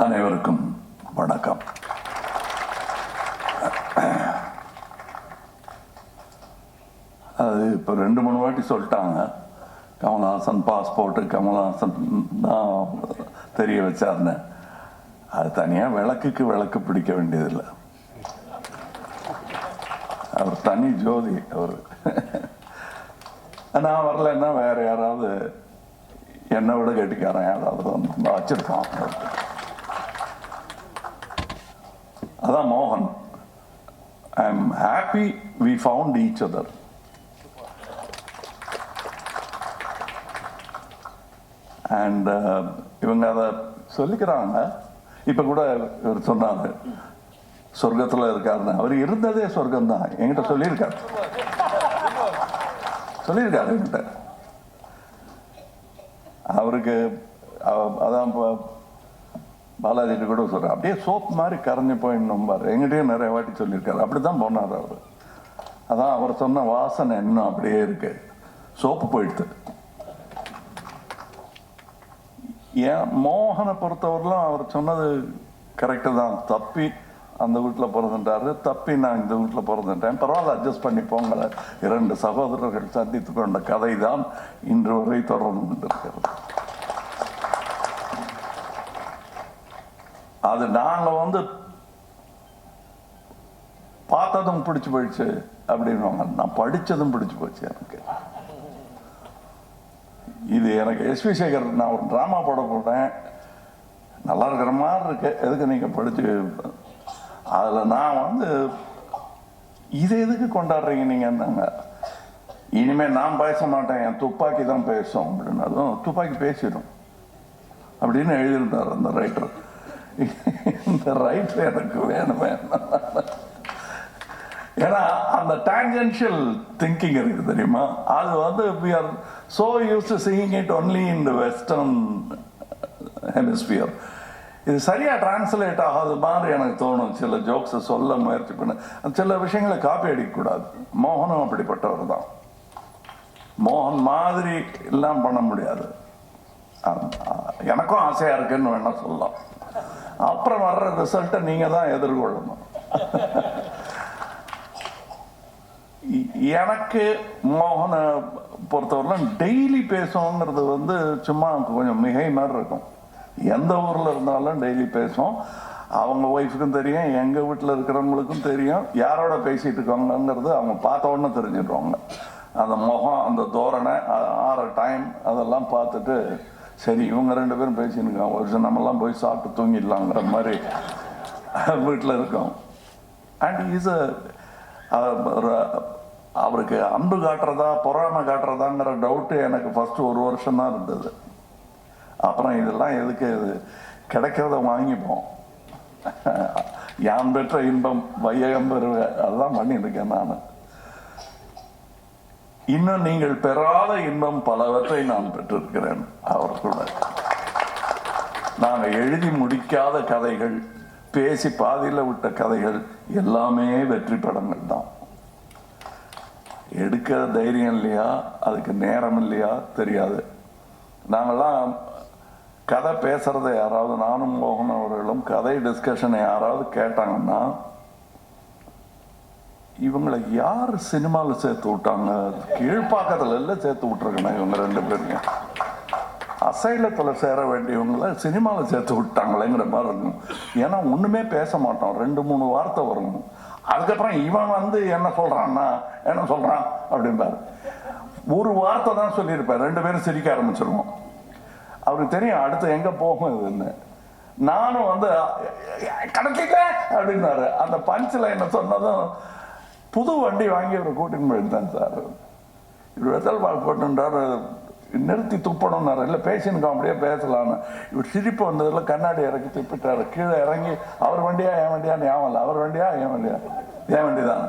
அனைவருக்கும் வணக்கம். அது இப்போ ரெண்டு மூணு வாட்டி சொல்லிட்டாங்க. கமல்ஹாசன் பாஸ்போர்ட்டு கமல்ஹாசன் தான் தெரிய வச்சார்னு அது தனியாக விளக்குக்கு விளக்கு பிடிக்க வேண்டியதில்லை. அவர் தனி ஜோதி அவர். நான் வரலைன்னா வேறு யாராவது என்னை விட கேட்டுக்காரன் யாராவது வந்து வச்சிருப்பான். அதான் மோகன். I am happy we found each other and இவங்க அதை சொல்லிக்கிறாங்க. இப்போ கூட இவர் சொன்னாரு. சொர்க்கத்தில் இருக்காருன்னு. அவர் இருந்ததே சொர்க்கம் தான் என்கிட்ட சொல்லியிருக்காரு. சொல்லியிருக்காரு என்கிட்ட. அவருக்கு அதான் அதான் இப்போ கூட சொல்கிறார் அப்படியே சோப் மாதிரி கரைஞ்சு போயிடணும் பாரு. எங்கிட்டயும் நிறைய வாட்டி சொல்லியிருக்காரு. அப்படி தான் போனார் அவர். அதான் அவர் சொன்ன வாசனை இன்னும் அப்படியே இருக்கு. சோப்பு போயிடுது. ஏன் மோகனை பொறுத்தவரையிலும் அவர் சொன்னது கரெக்டு தான். தப்பி அந்த வீட்டில் பிறந்துட்டாரு. தப்பி நான் இந்த வீட்டில் பிறந்துட்டேன். பரவாயில்ல அட்ஜஸ்ட் பண்ணி போங்கள இரண்டு சகோதரர்கள் சந்தித்து கொண்ட கதை தான் இன்று வரை தொடர்ந்து கொண்டிருக்கிறது. அது நாங்கள் வந்து பார்த்ததும் பிடிச்சு போயிடுச்சு அப்படின்வாங்க நான் படித்ததும் பிடிச்சு போச்சு எனக்கு. இது எனக்கு எஸ்வி சேகர் நான் ஒரு ட்ராமா போட போட்டேன் நல்லா இருக்கிற மாதிரி இருக்கு. எதுக்கு நீங்கள் படித்து அதில் நான் வந்து இது எதுக்கு கொண்டாடுறீங்க நீங்க என்னங்க? இனிமே நான் பேச மாட்டேன் என் துப்பாக்கி தான் பேசும் அப்படின்னு அதுவும் துப்பாக்கி பேசிடும் அப்படின்னு எழுதியிருந்தார் அந்த ரைட்டர் இந்த ரைட்டில் எனக்கு வேணும் வேணும். ஏன்னா அந்த டேஞ்சென்ஷியல் திங்கிங் இருக்கு தெரியுமா? அது வந்து we are so used to singing it only in the western hemisphere இது சரியா டிரான்ஸ்லேட் ஆகாத மாதிரி எனக்கு தோணும். சில ஜோக்ஸை சொல்ல முயற்சி பண்ண. சில விஷயங்களை காப்பி அடிக்கக்கூடாது. மோகனும் அப்படிப்பட்டவர் தான். மோகன் மாதிரி எல்லாம் பண்ண முடியாது. எனக்கும் ஆசையாக இருக்குன்னு வேணால் சொல்லலாம். அப்புறம் வர்ற ரிசல்ட்டை நீங்க தான் எதிர்கொள்ளணும். எனக்கு மோகனை பொறுத்தவரைலாம் டெய்லி பேசுவோங்கிறது வந்து சும்மா கொஞ்சம் மிகை மாதிரி இருக்கும். எந்த ஊரில் இருந்தாலும் டெய்லி பேசுவோம். அவங்க ஒய்ஃபுக்கும் தெரியும் எங்கள் வீட்டில் இருக்கிறவங்களுக்கும் தெரியும். யாரோட பேசிகிட்டு இருக்காங்கங்கிறது அவங்க பார்த்த உடனே தெரிஞ்சிடுவாங்க. அந்த முகம் அந்த தோரணை ஆற டைம் அதெல்லாம் பார்த்துட்டு சரி இவங்க ரெண்டு பேரும் பேசிட்டு ஒரு சில நம்மலாம் போய் சாப்பிட்டு தூங்கிடலாங்கிற மாதிரி வீட்டில் இருக்கோம். அண்ட் இஸ் அவருக்கு அன்பு காட்டுறதா பொறாமை காட்டுறதாங்கிற டவுட்டு எனக்கு ஃபஸ்ட்டு ஒரு வருஷம் தான் இருந்தது. அப்புறம் இதெல்லாம் எதுக்கு இது? கிடைக்கிறத வாங்கிப்போம். யான் பெற்ற இன்பம் வையகம் பெறுவேன் அதுதான் பண்ணிட்டுருக்கேன் நான். இன்னும் நீங்கள் பெறாத இன்பம் பலவற்றை நான் பெற்றிருக்கிறேன். அவர் கூட நாங்கள் எழுதி முடிக்காத கதைகள் பேசி பாதியில் விட்ட கதைகள் எல்லாமே வெற்றி படங்கள் தான். எடுக்கிற தைரியம் இல்லையா? அதுக்கு நேரம் இல்லையா? தெரியாது. நாங்கெல்லாம் கதை பேசுறதை யாராவது நானும் மோகன் அவர்களும் கதை டிஸ்கஷனை யாராவது கேட்டாங்கன்னா இவங்களை யார் சினிமாவில் சேர்த்து விட்டாங்க? கீழ்ப்பாக்கத்தில் எல்லாம் சேர்த்து விட்டுருக்கணும் இவங்க ரெண்டு பேரையும் அசைலத்தில் சேர வேண்டியவங்கள சினிமாவில் சேர்த்து விட்டாங்களேங்கிற மாதிரி இருக்கும் ஏன்னா ஒன்றுமே பேச மாட்டோம். ரெண்டு மூணு வார்த்தை வரும். அதுக்கப்புறம் இவன் வந்து என்ன சொல்கிறான்னா என்ன சொல்கிறான் அப்படிம்பாரு. ஒரு வார்த்தை தான் சொல்லியிருப்பார். ரெண்டு பேரும் சிரிக்க ஆரம்பிச்சிருவோம். அவருக்கு தெரியும் அடுத்து எங்கே போகும் இதுன்னு. நானும் வந்து கிடைக்கல அப்படின்னாரு. அந்த பஞ்சில் என்ன சொன்னதும் புது வண்டி வாங்கி அவர் கூட்டின்னு போயிருந்தேன் சார். இவர் வெத்தல் பால் நிறுத்தி துப்பணும்னாரு. இல்லை பேசினுக்கோம் அப்படியே பேசலான்னு. இவர் சிரிப்பு வந்ததில் கண்ணாடி இறக்கி துப்பிட்டார். கீழே இறங்கி அவர் வண்டியா என் வண்டியான்னு ஞாபகம் இல்லை. அவர் வண்டியா என் வண்டியா? என் வண்டி தான்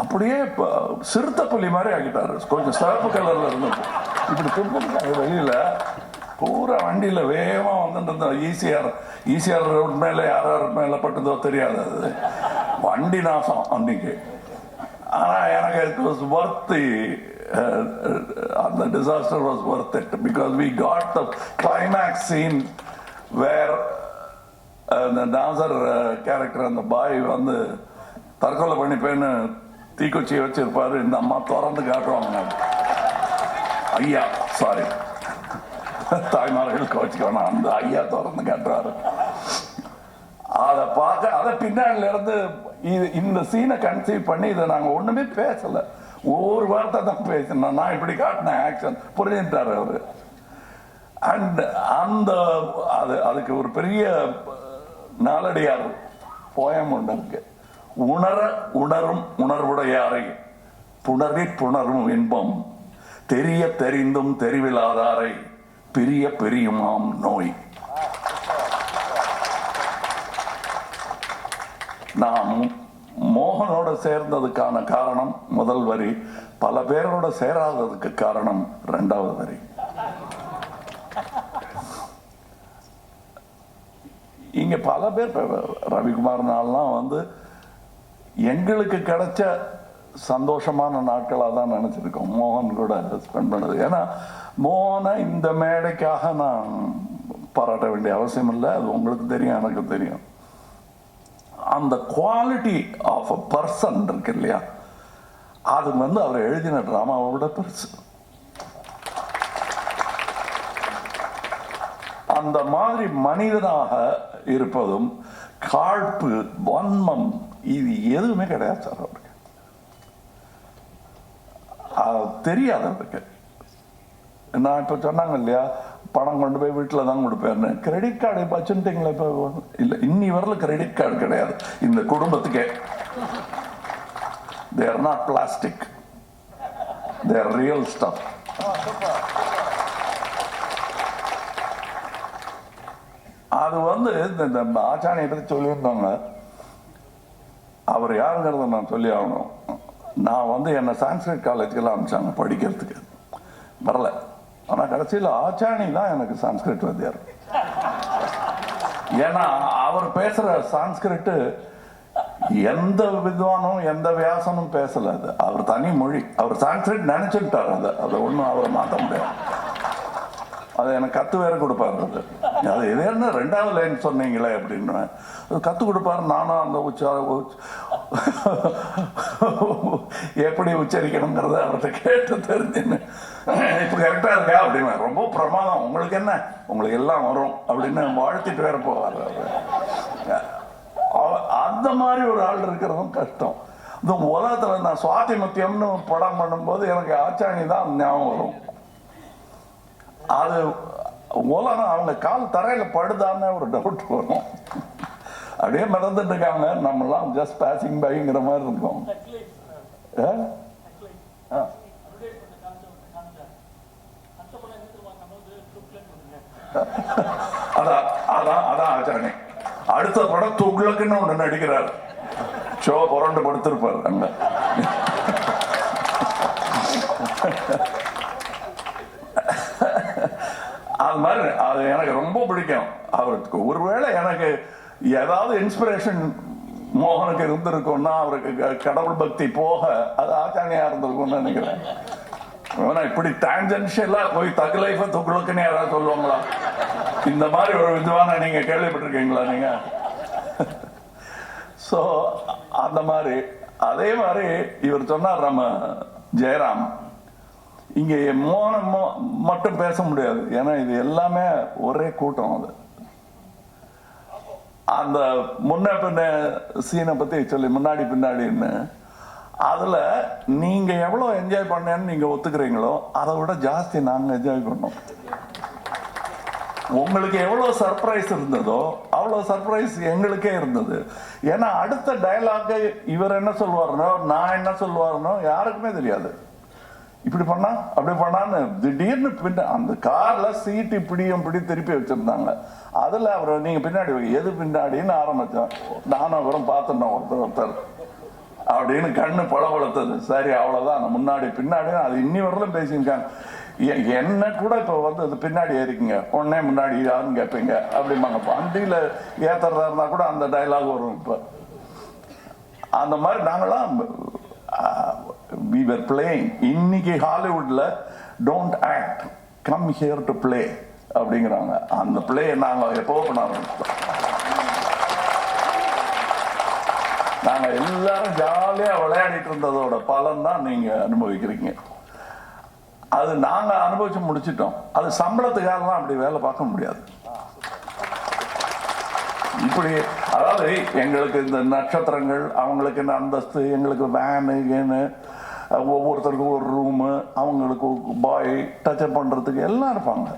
அப்படியே இப்போ சிறுத்தை புலி மாதிரி ஆகிட்டாரு கொஞ்சம் சிறப்பு கலர்ல இருந்து. இப்படி துப்பிட்டாங்க வெளியில பூரா வண்டியில் வேகமாக வந்துட்டு இருந்தோம் ஈசிஆர் ஈசிஆர் ரோட் மேலே யார் யார் மேலே பட்டதோ தெரியாது அது. வண்டி நாசம் அன்னைக்கு. ஆனால் எனக்கு இட் வாஸ் ஒர்த் அந்த disaster was worth it because we got the climax scene where அந்த டான்சர் கேரக்டர் அந்த பாய் வந்து தற்கொலை பண்ணிப்பேன்னு தீக்குச்சியை வச்சிருப்பாரு. இந்த அம்மா திறந்து காட்டுவாங்க. ஐயா சாரி தாய்மார்கள் கோச்சிக்கணும் அந்த ஐயா திறந்து காட்டுறாரு அதை பார்க்க அதை பின்னாடில இருந்து இது இந்த சீனை கன்சீவ் பண்ணி இதை நாங்கள் ஒன்றுமே பேசலை. ஒரு வார்த்தை தான் பேசினோம். நான் இப்படி காட்டினேன் ஆக்ஷன் புரிஞ்சுட்டார் அவர். அண்ட் அந்த அது அதுக்கு ஒரு பெரிய நாளடியார் போயம் ஒன்று இருக்கு உணர உணரும் உணர்வுடையாரை புணரி புணரும் இன்பம். தெரிய தெரிந்தும் தெரிவிலாதாரை பிரிய பெரியுமாம் நோய். நான் மோகனோட சேர்ந்ததுக்கான காரணம் முதல் வரி பல பேரோட சேராததுக்கு காரணம் ரெண்டாவது வரி. இங்க பல பேர் ரவிக்குமார்னாலாம் வந்து எங்களுக்கு கிடைச்ச சந்தோஷமான நாட்களாக தான் நினச்சிருக்கோம். மோகன் கூட ஸ்பெண்ட் பண்ணது. ஏன்னா மோகனை இந்த மேடைக்காக நான் பாராட்ட வேண்டிய அவசியம் இல்லை. அது உங்களுக்கு தெரியும் எனக்கு தெரியும். அந்த குவாலிட்டி ஆஃப் அ பர்சன் இருக்கு இல்லையா? அது வந்து அவர் எழுதின டிராமாவை விட பெருசு. அந்த மாதிரி மனிதனாக இருப்பதும் காழ்ப்பு வன்மம் இது எதுவுமே கிடையாது சார் அவருக்கு. அது தெரியாது அவருக்கு. நான் இப்போ சொன்னாங்க இல்லையா? பணம் கொண்டு போய் வீட்டில் தான் கொடுப்பேன் கிரெடிட் கார்டு இப்போ வச்சுட்டீங்களா இப்போ? இல்லை இன்னி வரல கிரெடிட் கார்டு கிடையாது. இந்த குடும்பத்துக்கே. They're not plastic they're real stuff அது வந்து இந்த இந்த ஆச்சாரியை பற்றி சொல்லியிருந்தாங்க அவர் யாருங்கிறத நான் சொல்லி ஆகணும். நான் வந்து என்னை சான்ஸ்கிரிட் காலேஜுக்கெல்லாம் அனுப்பிச்சாங்க படிக்கிறதுக்கு. வரல. ஆனால் கடைசியில் ஆச்சாணி தான் எனக்கு சான்ஸ்கிரிட் வந்தியார் ஏன்னா அவர் பேசுற சான்ஸ்கிரிட்டு எந்த வித்வானும் எந்த வியாசனும் பேசல அது. அவர் தனி மொழி. அவர் சான்ஸ்கிரிட் நினைச்சுக்கிட்டார் அதை. அதை ஒன்றும் அவர் மாற்ற முடியாது. அதை எனக்கு கத்து வேற கொடுப்பாரு அது. அது இது என்ன ரெண்டாவது லைன் சொன்னீங்களே அப்படின்னு. அது கத்து கொடுப்பாரு. நானும் அந்த உச்சா எப்படி உச்சரிக்கணுங்கிறத அவர்கிட்ட கேட்டு தெரிஞ்சுன்னு. இப்போ கரெக்டாக இருக்கா அப்படின்னு. ரொம்ப பிரமாதம். உங்களுக்கு என்ன? உங்களுக்கு எல்லாம் வரும் அப்படின்னு வாழ்த்திட்டு வேற போவார் அந்த மாதிரி ஒரு ஆள் இருக்கிறதும் கஷ்டம். இந்த உலகத்துல நான் சுவாதி முத்தியம்னு படம் பண்ணும்போது எனக்கு ஆச்சாணி தான் ஞாபகம் வரும். அது உலகம் அவங்க கால் தரையில படுதான்னு ஒரு டவுட் வரும். அப்படியே மிதந்துட்டு இருக்காங்க. நம்மலாம் ஜஸ்ட் பாசிங் பைங்கிற மாதிரி இருக்கும். ஆ? அதான் அதான் அதான் ஆச்சாரணி அடுத்த படம் துக்ளக்குன்னு ஒண்ணு நடிக்கிறார். ஷோ புரண்டு படுத்திருப்பார் அங்க. அது மாதிரி அது எனக்கு ரொம்ப பிடிக்கும். அவருக்கு ஒருவேளை எனக்கு ஏதாவது இன்ஸ்பிரேஷன் மோகனுக்கு இருந்திருக்கும்னா அவருக்கு க- கடவுள் பக்தி போக அது ஆச்சாரியா இருந்திருக்கும்னு நினைக்கிறேன். ஆனா இப்படி டான்ஜென்ஷியலா போய் தகு லைஃப துக்குளுக்குன்னு யாராவது சொல்லுவாங்களா? இந்த மாதிரி ஒரு விதமான நீங்க கேள்விப்பட்டிருக்கீங்களா நீங்க? சோ அந்த மாதிரி அதே மாதிரி இவர் சொன்னார் நம்ம ஜெயராம் இங்க மோனம் மோ- மட்டும் பேச முடியாது. ஏன்னா இது எல்லாமே ஒரே கூட்டம் அது. அந்த முன்ன பின்ன சீனை பத்தி சொல்லி முன்னாடி பின்னாடின்னு அதில் நீங்கள் எவ்வளோ என்ஜாய் பண்ணேன்னு நீங்கள் ஒத்துக்கிறீங்களோ அதை விட ஜாஸ்தி நாங்கள் என்ஜாய் பண்ணோம். உங்களுக்கு எவ்வளோ சர்ப்ரைஸ் இருந்ததோ அவ்வளோ சர்ப்ரைஸ் எங்களுக்கே இருந்தது. ஏன்னா அடுத்த டயலாக் இவர் என்ன சொல்லுவாருனோ நான் என்ன சொல்லுவாருனோ யாருக்குமே தெரியாது. இப்படி பண்ணா அப்படி பண்ணான்னு திடீர்னு பின்ன அந்த கார்ல சீட்டு இப்படியும் இப்படி திருப்பி வச்சிருந்தாங்க. அதுல அவர் நீங்க பின்னாடி எது பின்னாடின்னு ஆரம்பிச்சோம். நானும் அவரும் பார்த்துட்டோம் ஒருத்தர் ஒருத்தர். அப்படின்னு கண்ணு பளபளத்தது சரி அவ்வளவுதான். முன்னாடி பின்னாடி அது இன்னி வரலும் பேசியிருக்காங்க. என்ன கூட இப்ப வந்து அது பின்னாடி ஏறிக்குங்க. உடனே முன்னாடி யாருன்னு கேட்பீங்க. அப்படிம்பாங்க. வண்டியில ஏத்துறதா இருந்தா கூட அந்த டயலாக் வரும் இப்ப. அந்த மாதிரி நாங்களாம் we were இன்னைக்கு ஹாலிவுட்ல don't act come here to play அப்படிங்கிறாங்க. அந்த பிளே நாங்கள் எப்போ பண்ண ஆரம்பிச்சோம் நாங்க எல்லாரும் ஜாலியா விளையாடிட்டு இருந்ததோட பலன் தான் நீங்க அனுபவிக்கிறீங்க. அது நாங்க அனுபவிச்சு முடிச்சிட்டோம். அது சம்பளத்துக்காக தான் அப்படி வேலை பார்க்க முடியாது. இப்படி அதாவது எங்களுக்கு இந்த நட்சத்திரங்கள் அவங்களுக்கு இந்த அந்தஸ்து எங்களுக்கு வேனு கேனு ஒவ்வொருத்தருக்கும் ஒரு ரூமு அவங்களுக்கு பாய் டச்சப் பண்றதுக்கு எல்லாம் இருப்பாங்க.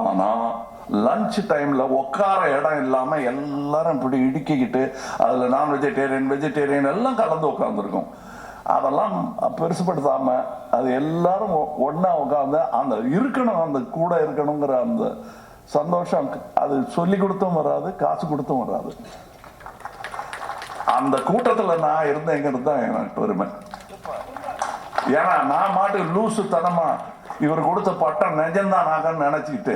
ஆனால் லஞ்ச் டைம்ல உட்கார இடம் இல்லாம எல்லாரும் இப்படி இடுக்கிக்கிட்டு அதுல நான் வெஜிடேரியன் வெஜிடேரியன் எல்லாம் கலந்து உட்காந்துருக்கும் அதெல்லாம் பெருசுப்படுத்தாமல் அது எல்லாரும் ஒ- உட்காந்து அந்த இருக்கணும் அந்த கூட இருக்கணுங்கிற அந்த சந்தோஷம் அது சொல்லி கொடுத்தும் வராது காசு கொடுத்தும் வராது. அந்த கூட்டத்துல நான் இருந்தேங்கிறது தான் எனக்கு பெருமை. ஏன்னா நான் மாட்டு லூசு தனமா இவர் கொடுத்த பட்டம் நிஜம்தான் நாகன்னு நினைச்சிட்டு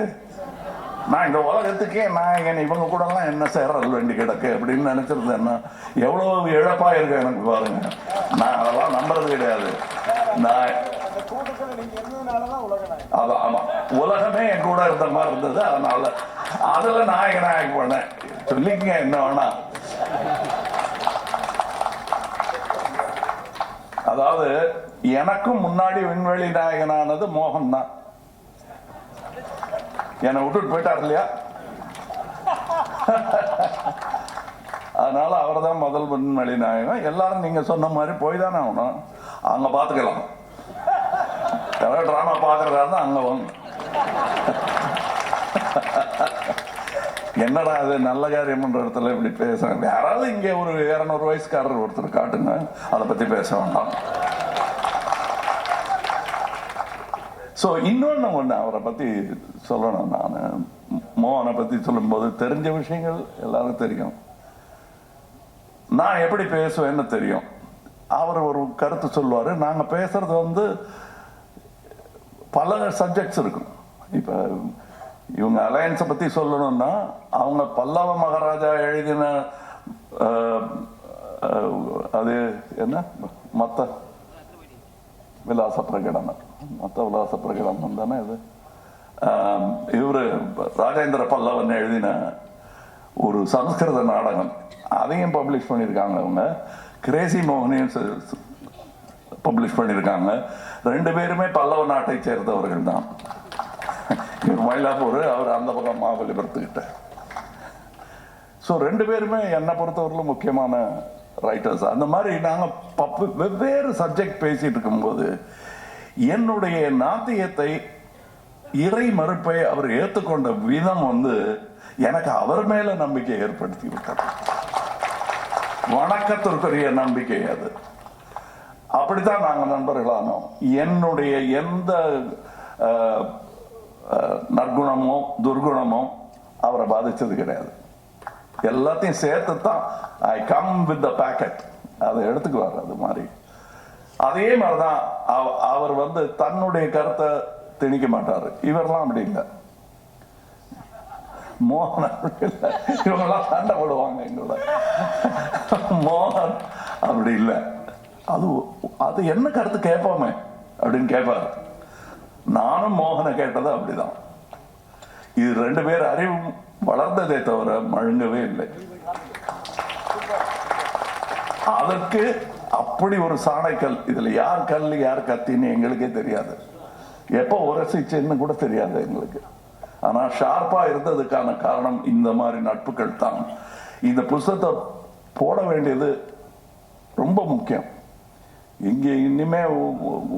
நான் இந்த உலகத்துக்கே நாயகன் இவங்க கூட எல்லாம் என்ன சேர்றது வேண்டி கிடக்கு அப்படின்னு நினைச்சிருந்தேன்னா எவ்வளவு இழப்பா இருக்கு எனக்கு பாருங்க. நான் அதெல்லாம் நம்புறது கிடையாது. நான் அதான் ஆமா. உலகமே என் கூட இருந்த மாதிரி இருந்தது அதனால அதுல நாயக நாயகம் போனேன். சொல்லிக்கங்க என்ன வேணா. அதாவது எனக்கும் முன்னாடி விண்வெளி நாயகனானது மோகன் தான் என்னை விட்டுட்டு போயிட்டார் இல்லையா? அதனால அவர் தான் முதல் விண்வெளி நாயகன். எல்லாரும் நீங்க சொன்ன மாதிரி போய் தானே ஆகணும். அங்க பாத்துக்கலாம் யாராவது ட்ராமா பாக்குறதா தான் அங்க வாங்க. என்னடா அது நல்ல காரியம் பண்ற இடத்துல இப்படி பேசுறேன் யாராவது இங்க ஒரு இரநூறு வயசுக்காரர் ஒருத்தர் காட்டுங்க. அதை பத்தி பேச வேண்டாம். ஸோ இன்னொன்று ஒன்று அவரை பற்றி சொல்லணும். நான் மோகனை பற்றி சொல்லும்போது தெரிஞ்ச விஷயங்கள் எல்லாருக்கும் தெரியும். நான் எப்படி பேசுவேன்னு தெரியும். அவர் ஒரு கருத்து சொல்லுவார். நாங்கள் பேசுறது வந்து பல சப்ஜெக்ட்ஸ் இருக்கும். இப்போ இவங்க அலையன்ஸை பற்றி சொல்லணும்னா அவங்க பல்லவ மகாராஜா எழுதின அது என்ன? மற்ற விலாச பிரகடனம். மத்த விலாச பிரகடனம் தானே இது? இவர் ராஜேந்திர பல்லவன் எழுதின ஒரு சமஸ்கிருத நாடகம் அதையும் பப்ளிஷ் பண்ணியிருக்காங்க அவங்க. கிரேசி மோகனையும் பப்ளிஷ் பண்ணியிருக்காங்க. ரெண்டு பேருமே பல்லவ நாட்டை சேர்ந்தவர்கள் தான். இவர் மயிலாப்பூர் அவர் அந்த பக்கம் மாபலிபுரத்துக்கிட்ட. ஸோ ரெண்டு பேருமே என்னை பொறுத்தவரையிலும் முக்கியமான ரைட்டர்ஸ் அந்த மாதிரி நாங்கள் பப்பு வெவ்வேறு சப்ஜெக்ட் பேசிகிட்டு இருக்கும்போது என்னுடைய நாத்தியத்தை இறை மறுப்பை அவர் ஏற்றுக்கொண்ட விதம் வந்து எனக்கு அவர் மேல நம்பிக்கை ஏற்படுத்தி விட்டது. வணக்கத்திற்குரிய நம்பிக்கை அது. அப்படித்தான் நாங்கள் நண்பர்களானோம். என்னுடைய எந்த நற்குணமோ துர்குணமோ அவரை பாதித்தது கிடையாது. எல்லாத்தையும் சேர்த்து தான் I come with the packet அதை எடுத்துக்குவார் அது மாதிரி. அதே மாதிரிதான் அவ- அவர் வந்து தன்னுடைய கருத்தை திணிக்க மாட்டாரு. இவரெல்லாம் அப்படி இல்லை. மோகன் அப்படி இல்லை. இவங்கெல்லாம் சண்டை போடுவாங்க எங்களோட. மோகன் அப்படி இல்லை. அது அது என்ன கருத்து கேட்போமே அப்படின்னு கேட்பாரு. நானும் மோகனை கேட்டது அப்படிதான். இது ரெண்டு பேர் அறிவு வளர்ந்ததே தவிர மழுங்கவே இல்லை. அதற்கு அப்படி ஒரு சாணைக்கல். இதுல யார் கல் யார் கத்தின்னு எங்களுக்கே தெரியாது. எப்போ உரசிச்சுன்னு கூட தெரியாது எங்களுக்கு. ஆனா ஷார்ப்பா இருந்ததுக்கான காரணம் இந்த மாதிரி நட்புகள் தான். இந்த புஸ்தத்தை போட வேண்டியது ரொம்ப முக்கியம். இங்க இனிமே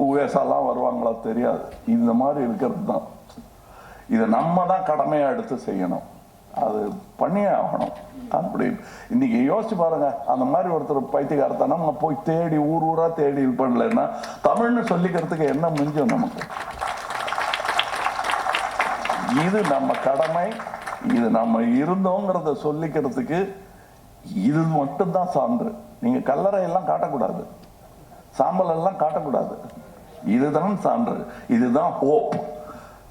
உவேசாலாம் வருவாங்களா தெரியாது. இந்த மாதிரி இருக்கிறது தான். இதை நம்ம தான் கடமையா எடுத்து செய்யணும். அது பண்ணியே ஆகணும். அப்படி இன்னைக்கு யோசிச்சு பாருங்க அந்த மாதிரி ஒருத்தர் பைத்தியகாரத்தை நம்ம போய் தேடி ஊர் ஊரா தேடி இது பண்ணலைன்னா தமிழ்னு சொல்லிக்கிறதுக்கு என்ன மிஞ்சும் நமக்கு? இது நம்ம கடமை இது நம்ம இருந்தோங்கிறத சொல்லிக்கிறதுக்கு இது மட்டும்தான் சான்று. நீங்க கல்லறை எல்லாம் காட்டக்கூடாது. சாம்பல் எல்லாம் காட்டக்கூடாது. இதுதான் சான்று. இதுதான் ஹோப்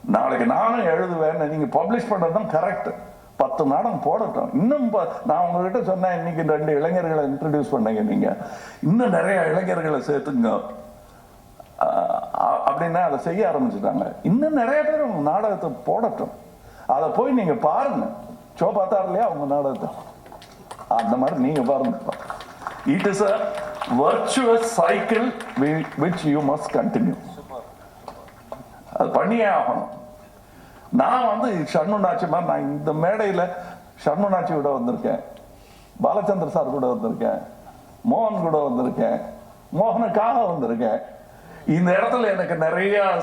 நாளைக்கு நானும் எழுதுவேன் நீங்க பப்ளிஷ் பண்றதுதான் கரெக்ட் பத்து நாடகம் போடட்டும். இன்னும் ப- நான் உங்ககிட்ட சொன்னேன் இன்னைக்கு ரெண்டு இளைஞர்களை இன்ட்ரடியூஸ் பண்ணுங்க நீங்க. இன்னும் நிறைய இளைஞர்களை சேர்த்துங்க. அப்படின்னா அதை செய்ய ஆரம்பிச்சுட்டாங்க. இன்னும் நிறைய பேர் உங்க நாடகத்தை போடட்டும். அதை போய் நீங்க பாருங்க. ஷோ பார்த்தாரு இல்லையா உங்க நாடகத்தை? அந்த மாதிரி நீங்க பாருங்க. It is a virtual cycle which you must continue அது பண்ணியே ஆகணும். நான் வந்து ஷண்முனாச்சி மாதிரி நான் இந்த மேடையில் ஷண்முனாச்சி கூட வந்திருக்கேன். பாலச்சந்திர சார் கூட வந்திருக்கேன். மோகன் கூட வந்திருக்கேன். மோகனுக்காக வந்திருக்கேன். இந்த இடத்துல எனக்கு நிறைய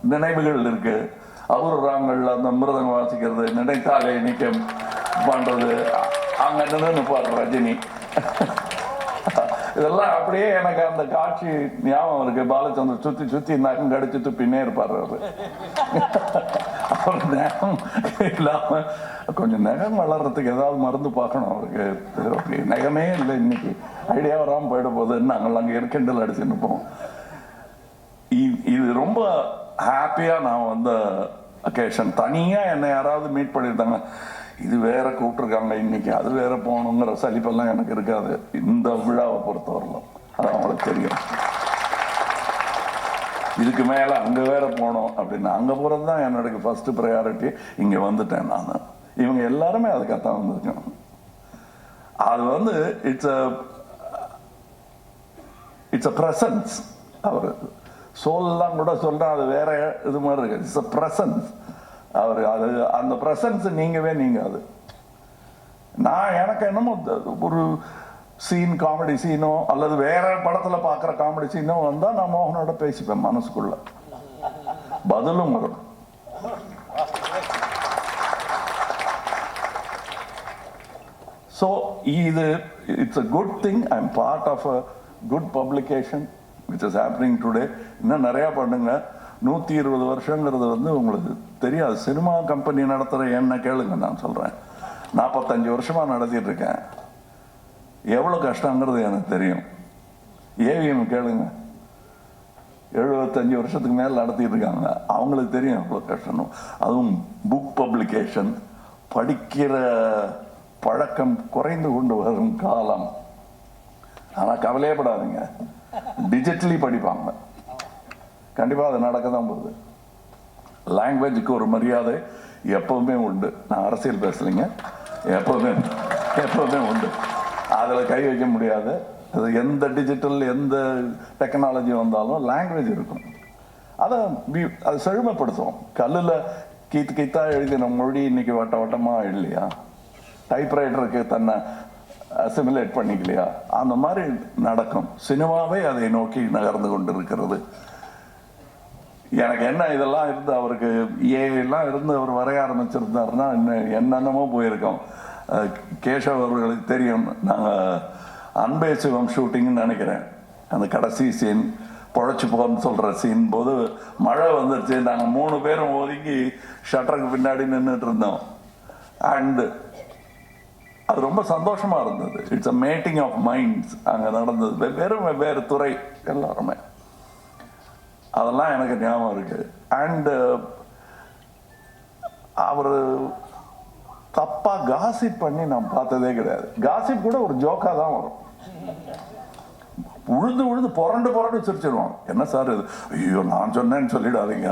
நினைவுகள் இருக்கு. அவர் ராங்கல் அந்த மிருதங்க வாசிக்கிறது நினைத்தாலே நிக்கம் பண்றது. அங்க நின்று பாரு ரஜினி. இதெல்லாம் அப்படியே எனக்கு அந்த காட்சி ஞாபகம் இருக்கு. பாலச்சந்திர சுத்தி சுத்தி நகம் கடிச்சு துப்பினே இருப்பாரு அவரு. அவர் நேரம் இல்லாமல் கொஞ்சம் நகம் வளர்றதுக்கு ஏதாவது மருந்து பார்க்கணும் அவருக்கு. அப்படி நகமே இல்லை இன்னைக்கு. ஐடியா வராமல் போயிட போகுதுன்னு நாங்கள் அங்கே இருக்கின்றல் அடிச்சு நிற்போம் இ- இது ரொம்ப ஹாப்பியாக நான் வந்த அக்கேஷன் தனியாக என்னை யாராவது மீட் பண்ணியிருந்தாங்க இது வேற கூப்பிட்டுருக்காங்க இன்னைக்கு. அது வேற போகணுங்கிற சலிப்பெல்லாம் எனக்கு இருக்காது. இந்த விழாவை பொறுத்தவரையிலும். அது அவங்களுக்கு தெரியும். இதுக்கு மேல அங்க வேற போனோம் அப்படின்னு அங்க போறது தான் என்னோட ஃபர்ஸ்ட் ப்ரையாரிட்டி இங்க வந்துட்டேன் நான். இவங்க எல்லாருமே அதுக்காகத்தான் வந்திருக்கணும் அது வந்து it's a it's a presence அவர் சோல்லாம் கூட சொல்றேன் அது வேற இது மாதிரி இருக்கு. இட்ஸ் அ பிரசன்ஸ் அவர் அது அந்த பிரசன்ஸ் நீங்கவே நீங்க அது. நான் எனக்கு என்னமோ ஒரு சீன் காமெடி சீனோ அல்லது வேற படத்துல பாக்குற காமெடி சீனோ வந்தா நான் மோகனோட பேசிப்பேன் மனசுக்குள்ள. பதிலும் வரும். ஸோ இது it's a good thing I am part of a good publication which is happening today இன்னும் நிறையா பண்ணுங்க. நூற்றி இருபது வருஷங்கிறது வந்து உங்களுக்கு தெரியாது. சினிமா கம்பெனி நடத்துகிற என்ன கேளுங்க நான் சொல்கிறேன் நாற்பத்தஞ்சு வருஷமாக நடத்திட்டு இருக்கேன். எவ்வளோ கஷ்டங்கிறது எனக்கு தெரியும். ஏவிஎம் கேளுங்க. எழுபத்தஞ்சு வருஷத்துக்கு மேலே நடத்திட்டு இருக்காங்க. அவங்களுக்கு தெரியும் எவ்வளோ கஷ்டம் அதுவும் புக் பப்ளிகேஷன் படிக்கிற பழக்கம் குறைந்து கொண்டு வரும் காலம். ஆனா கவலையப்படாதீங்க டிஜிட்டலி படிப்பாங்க. கண்டிப்பாக அது நடக்க தான் போகுது லாங்குவேஜுக்கு ஒரு மரியாதை எப்பவுமே உண்டு. நான் அரசியல் பேசலைங்க. எப்பவுமே எப்பவுமே உண்டு. அதில் கை வைக்க முடியாது. அது எந்த டிஜிட்டல் எந்த டெக்னாலஜி வந்தாலும் லாங்குவேஜ் இருக்கும். அதை அதை செழுமைப்படுத்தும் கல்லில் கீத்து கீத்தா எழுதின மொழி இன்னைக்கு வட்ட வட்டமாக இல்லையா டைப்ரைட்டருக்கு தன்னை அசிமுலேட் பண்ணிக்கலையா? அந்த மாதிரி நடக்கும். சினிமாவே அதை நோக்கி நகர்ந்து கொண்டு இருக்கிறது எனக்கு என்ன இதெல்லாம் இருந்து அவருக்கு ஏ எல்லாம் இருந்து அவர் வரைய ஆரம்பிச்சிருந்தாருன்னா இன்னும் என்னென்னமோ போயிருக்கோம். கேஷவ் அவர்களுக்கு தெரியும். நாங்கள் அன்பே சிவம் ஷூட்டிங்னு நினைக்கிறேன். அந்த கடைசி சீன் பொழைச்சி போகணும்னு சொல்கிற சீன் போது மழை வந்துருச்சு. நாங்கள் மூணு பேரும் ஒதுங்கி ஷட்டருக்கு பின்னாடி நின்றுட்டு இருந்தோம். அண்டு அது ரொம்ப சந்தோஷமாக இருந்தது. It's a meeting of minds அங்கே நடந்தது. வெவ்வேறு வெவ்வேறு துறை எல்லாருமே. அதெல்லாம் எனக்கு ஞாபகம் இருக்குது அண்டு அவர் தப்பா காசிப் பண்ணி நான் பார்த்ததே கிடையாது. காசிப் கூட ஒரு ஜோக்கா தான் வரும். உழுந்து உழுந்து புரண்டு புரண்டு சிரிச்சிருவான் என்ன சார் இது? ஐயோ நான் சொன்னேன்னு சொல்லிடாதீங்க.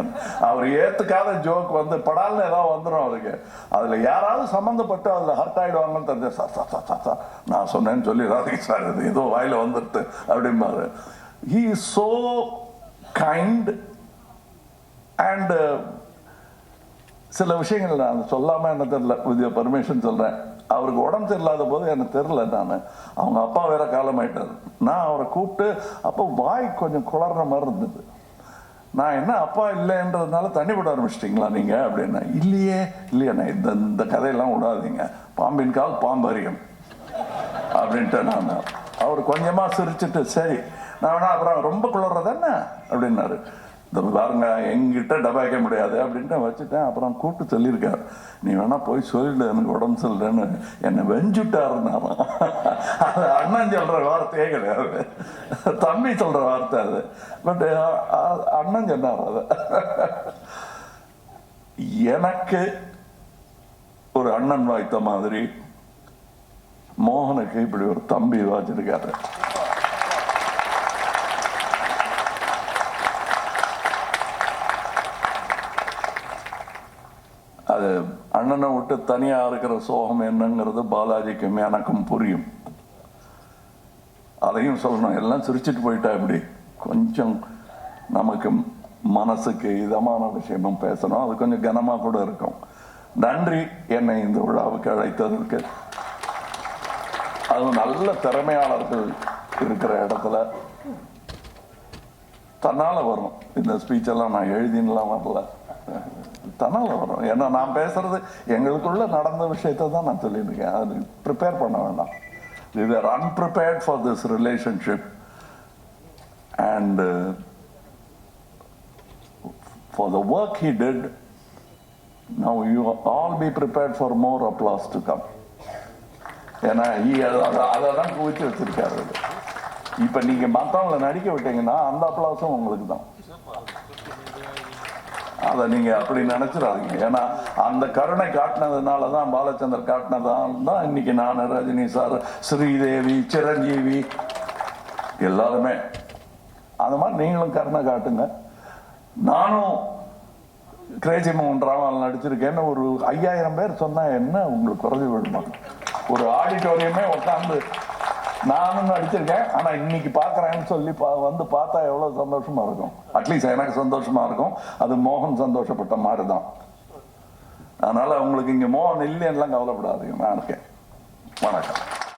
அவர் ஏத்துக்காத ஜோக் வந்து படால்னு ஏதாவது வந்துடும் அவருக்கு அதுல யாராவது சம்மந்தப்பட்டு அதுல ஹர்ட் ஆயிடுவாங்கன்னு தெரிஞ்ச sir sir sir sir sir நான் சொன்னேன்னு சொல்லிடாதீங்க சார். இது ஏதோ வாயில வந்துடுது அப்படிம்பாரு. He is so kind and சில விஷயங்கள் நான் சொல்லாமல் என்ன தெரியல. வித் பர்மிஷன் சொல்கிறேன் அவருக்கு உடம்பு சரியில்லாத போது எனக்கு தெரில நான். அவங்க அப்பா வேற காலமாயிட்டார். நான் அவரை கூப்பிட்டு அப்போ வாய் கொஞ்சம் குளர்ற மாதிரி இருந்தது. நான் என்ன அப்பா இல்லைன்றதுனால தண்ணி விட ஆரம்பிச்சிட்டிங்களா நீங்கள் அப்படின்னா இல்லையே இல்லையா இந்த இந்த கதையெல்லாம் விடாதீங்க. பாம்பின் கால் பாம்பரியம். அப்படின்ட்டு நான். அவர் கொஞ்சமாக சிரிச்சிட்டு சரி நான் வேணா அப்புறம் ரொம்ப குளிர்றது என்ன? அப்படின்னாரு. இந்த பாருங்க எங்கிட்ட டபாய்க்க முடியாது அப்படின்ட்டு வச்சுட்டேன். அப்புறம் கூப்பிட்டு சொல்லியிருக்காரு. நீ வேணா போய் சொல்லிடு எனக்கு உடம்பு சரியில்லைன்னு. என்னை வெஞ்சுட்டாருன்னாராம் அது அண்ணன் சொல்ற வார்த்தையே கிடையாது. தம்பி சொல்ற வார்த்தை அது. பட் அண்ணன் சொன்னார் அது. எனக்கு ஒரு அண்ணன் வாய்த்த மாதிரி மோகனுக்கு இப்படி ஒரு தம்பி வாய்ச்சிருக்காரு. அது அண்ணனை விட்டு தனியா இருக்கிற சோகம் என்னங்கிறது பாலாஜிக்கும் எனக்கும் புரியும். அதையும் சொல்லணும். எல்லாம் சிரிச்சிட்டு போயிட்டா இப்படி கொஞ்சம் நமக்கு மனசுக்கு இதமான விஷயமும் பேசணும். அது கொஞ்சம் கனமா கூட இருக்கும். நன்றி. என்னை இந்த விழாவுக்கு அழைத்ததற்கு. அது நல்ல திறமையாளர்கள் இருக்கிற இடத்துல தன்னால வரும். இந்த ஸ்பீச்செல்லாம் நான் எழுதின்லாம் வரல. தனால் வரும். ஏன்னா நான் பேசுறது எங்களுக்குள்ள நடந்த விஷயத்தை தான் நான் சொல்லியிருக்கேன். அது ப்ரிப்பேர் பண்ண வேண்டாம். We were unprepared for this relationship and for the work he did now you all be prepared for more applause to come ஏன்னா அதை தான் குவிச்சு வச்சிருக்காரு. இப்போ நீங்கள் மற்றவங்களை நடிக்க விட்டீங்கன்னா அந்த அப்ளாஸும் உங்களுக்கு தான். அதை நீங்க அப்படி நினைச்சிடாதீங்க. ஏன்னா அந்த கருணை காட்டினதுனால தான் பாலச்சந்தர் காட்டினதால தான் இன்னைக்கு நான் ரஜினி சார் ஸ்ரீதேவி சிரஞ்சீவி எல்லாருமே. அந்த மாதிரி நீங்களும் கருணை காட்டுங்க. நானும் கிரேஜி மோகன் ராமால் நடிச்சிருக்கேன்னு ஒரு ஐயாயிரம் பேர் சொன்னால் என்ன உங்களுக்கு குறைஞ்சு விடுமா ஒரு ஆடிட்டோரியமே உட்காந்து நானும் நடிச்சிருக்கேன். ஆனா இன்னைக்கு பாக்குறேன்னு சொல்லி பா- வந்து பார்த்தா எவ்வளவு சந்தோஷமா இருக்கும். அட்லீஸ்ட் எனக்கு சந்தோஷமா இருக்கும். அது மோகன் சந்தோஷப்பட்ட மாதிரி தான் அதனால உங்களுக்கு இங்க மோகன் இல்லைன்னுலாம் கவலைப்படாதீங்க. நான் இருக்கேன். வணக்கம்.